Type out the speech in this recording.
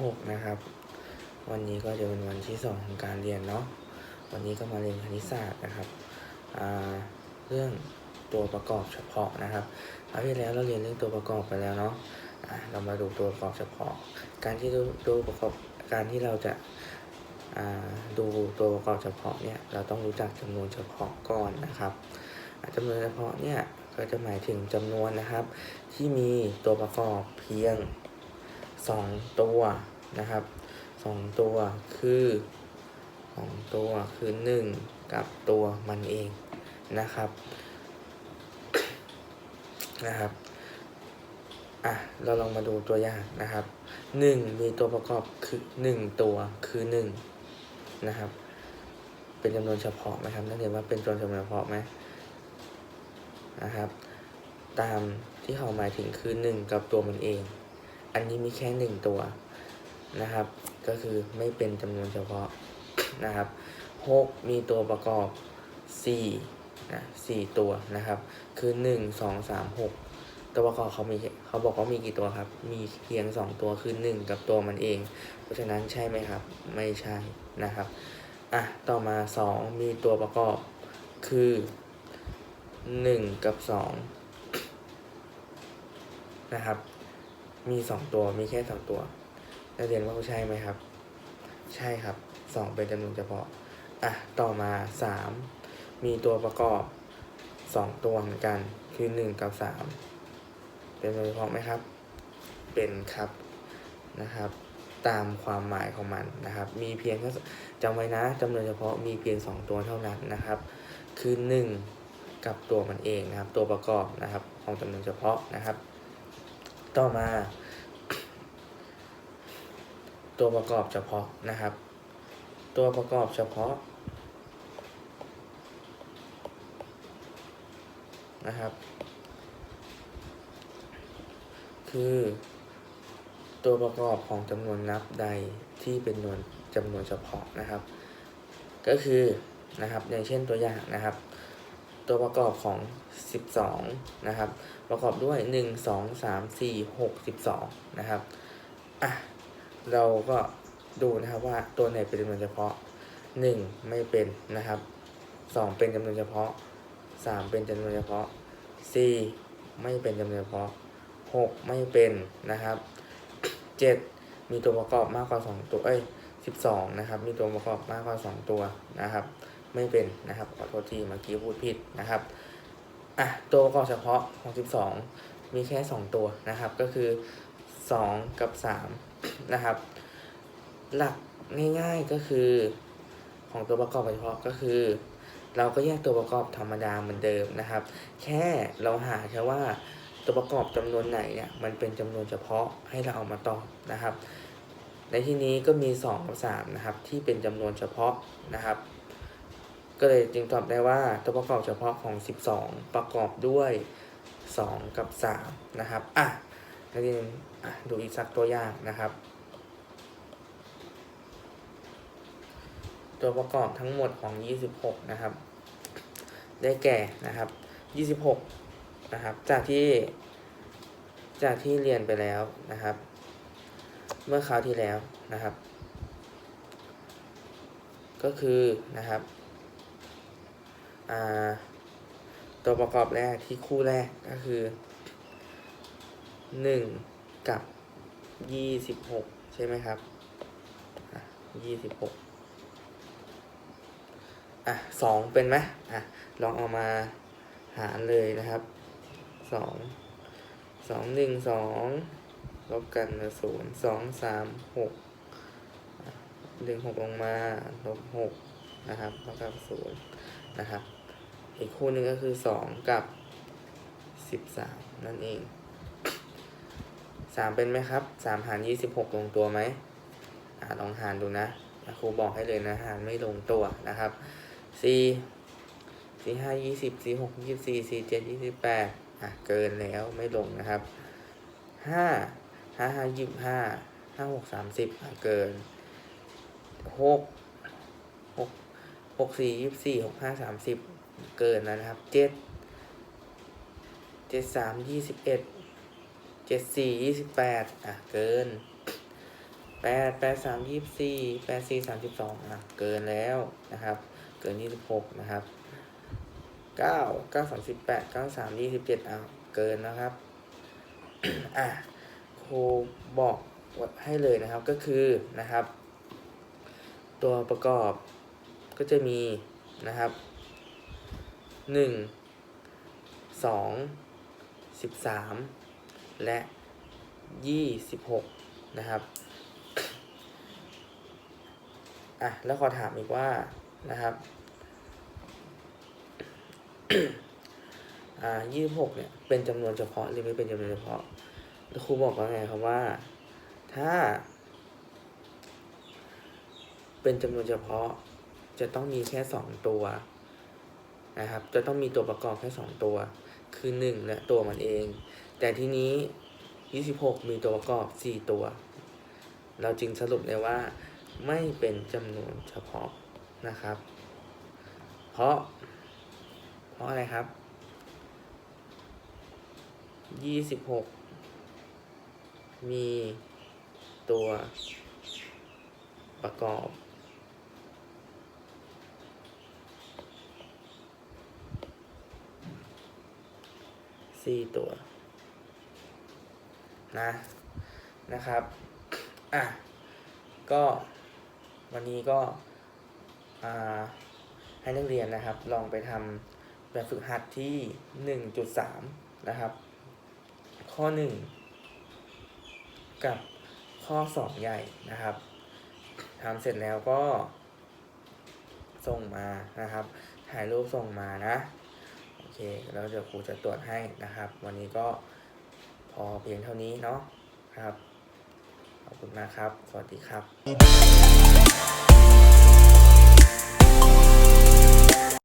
.6 นะครับ วันนี้ก็จะเป็นวันที่สองของการเรียนเนาะวันนี้ก็มาเรียนคณิตศาสตร์นะครับเรื่องตัวประกอบเฉพาะนะครับคราวที่แล้วเราเรียนเรื่องตัวประกอบไปแล้วเนาะะเรามาดูตัวประกอบเฉพาะ การที่ดูตัวประกอบการที่เราจะาดูตัวประกอบเฉพาะเนี่ยเราต้องรู้จักจำนวนเฉพาะก่อนนะครับอะจำนวนเฉพาะเนี่ยก็จะหมายถึงจำนวนนะครับ ที่มีตัวประกอบเพียง 2ตัวนะครับสองตัวคือสองตัวคือ1กับตัวมันเองนะครับนะครับอะเราลองมาดูตัวอย่างนะครับ1มีตัวประกอบคือ1ตัวคือ1นะครับ เป็นจำนวนเฉพาะไหมครับนักเรียนว่าเป็นจำนวนเฉพาะไหมนะครับ ตามที่เขาหมายถึงคือ1กับตัวมันเอง อันนี้มีแค่หนึ่งตัวนะครับ ก็คือไม่เป็นจำนวนเฉพาะนะครับหกมีตัวประกอบสี่นะสี่ตัวนะครับ คือหนึ่งสองสามหกตัวประกอบเขามีเขาบอกว่ามีกี่ตัวครับ มีเพียงสองตัวคือหนึ่งกับตัวมันเอง เพราะฉะนั้นใช่ไหมครับ ไม่ใช่นะครับอะต่อมาสองมีตัวประกอบคือหนึ่งกับสองนะครับ มีสองตัวมีแค่สองตัวนักเรียนว่าใช่ไหมครับ ใช่ครับสองเป็นจำนวนเฉพาะอะต่อมาสามมีตัวประกอบสองตัวเหมือนกันคือหนึ่งกับสามเป็นจำนวนเฉพาะไหมครับ เป็นครับนะครับ ตามความหมายของมันนะครับ มีเพียงแค่จำไว้นะจำนวนเฉพาะมีเพียงสองตัวเท่านั้นนะครับ คือหนึ่งกับตัวมันเองนะครับ ตัวประกอบนะครับ ของจำนวนเฉพาะนะครับ ต่อมา ตัวประกอบเฉพาะนะครับ ตัวประกอบเฉพาะนะครับ คือ ตัวประกอบของจำนวนนับใดที่เป็นนวนจำนวนเฉพาะนะครับ ก็คือนะครับอย่างเช่นตัวอย่างนะครับ ตัวประกอบของ 12 นะครับ ประกอบด้วย 1 2 3 4 6 12 นะครับ อะ เราก็ดูนะครับว่าตัวไหนเป็นจำนวนเฉพาะ 1 ไม่เป็นนะครับ 2 เป็นจำนวนเฉพาะ 3 เป็นจำนวนเฉพาะ 4 ไม่เป็นจำนวนเฉพาะ 6 ไม่เป็นนะครับ 7 มีตัวประกอบมากกว่า 2 ตัว เอ้ย 12 นะครับ มีตัวประกอบมากกว่า 2 ตัวนะครับ ไม่เป็นนะครับ ขอโทษทีเมื่อกี้พูดผิดนะครับอะตัวประกอบเฉพาะของ12 มีแค่ 2 ตัวนะครับ ก็คือ 2 กับ 3 นะครับ หลักง่ายๆก็คือของตัวประกอบเฉพาะก็คือ เราก็แยกตัวประกอบธรรมดาเหมือนเดิมนะครับ แค่เราหาแค่ว่าตัวประกอบจำนวนไหนเนี่ยมันเป็นจำนวนเฉพาะให้เราเอามาตอบนะครับ ในที่นี้ก็มี2กับ3นะครับที่เป็นจำนวนเฉพาะนะครับ ก็เลยจึงตอบได้ว่าตัวประกอบเฉพาะของ 12 ประกอบด้วย 2 กับ 3 นะครับอะนักเรียนดูอีกสักตัวอย่างนะครับ ตัวประกอบทั้งหมดของ 26 นะครับ ได้แก่นะครับ 26 นะครับ จากที่จากที่เรียนไปแล้วนะครับ เมื่อคราวที่แล้วนะครับ ก็คือนะครับ ตัวประกอบแรกที่คู่แรกก็คือ 1 กับ 26 ใช่ไหมครับอะ26อะสองเป็นไหมอะ ลองเอามาหารเลยนะครับสองสองหนึ่งสองลบกันเหลือศูนย์สองสามหกอะดึงหกลงมาลบหกนะครับเท่ากับศูนย์ นะครับ อีกคู่หนึ่งก็คือสองกับสิบสามนั่นเองสามเป็นไหมครับสามหารยี่สิบหกลงตัวไหมอ่าลองหารดูนะครูบอกให้เลยนะหารไม่ลงตัวนะครับสี่สี่ห้ายี่สิบสี่หกยี่สิบสี่สี่เจ็ดยี่สิบแปดอะเกินแล้วไม่ลงนะครับห้าห้าห้ายี่สิบห้าห้าหกสามสิบอะเกินหก กสี่ยี่สี่หกห้าสามสิบเกินแล้วนะครับเจ็ดเจ็ดสามยี่สิบเอ็ดเจ็ดสี่ยี่สิบแปดอะเกินแปดแปดสามยี่สี่แปดสี่สามสิบสองอะเกินแล้วนะครับ เกินยี่สิบหกนะครับเก้าเก้าสามสิบแปดเก้าสามยี่สิบเจ็ดอะเกินนะครับอะครูบอกให้เลยนะครับก็คือนะครับ ตัวประกอบ ก็จะมีนะครับหนึ่งสองสิบสามและยี่สิบหกนะครับ อะ แล้วขอถามอีกว่านะครับอ่ายี่สิบหกเนี่ย เป็นจำนวนเฉพาะหรือไม่เป็นจำนวนเฉพาะครูบอกว่าไงครับว่า ถ้า เป็นจำนวนเฉพาะ จะต้องมีแค่สองตัวนะครับ จะต้องมีตัวประกอบแค่สองตัว คือหนึ่งและตัวมันเอง แต่ที่นี้ยี่สิบหกมีตัวประกอบสี่ตัว เราจึงสรุปได้ว่าไม่เป็นจำนวนเฉพาะนะครับ เพราะ เพราะอะไรครับยี่สิบหกมีตัวประกอบ สี่ตัวนะนะครับอะก็วันนี้ก็ให้นักเรียนนะครับ ลองไปทำแบบฝึกหัดที่หนึ่งจุดสามนะครับ ข้อหนึ่งกับข้อสองใหญ่นะครับทำเสร็จแล้วก็ส่งมานะครับ ถ่ายรูปส่งมานะ โอเค แล้วเดี๋ยวครูจะตรวจให้นะครับ วันนี้ก็พอเพียงเท่านี้เนาะครับขอบคุณมากครับ สวัสดีครับ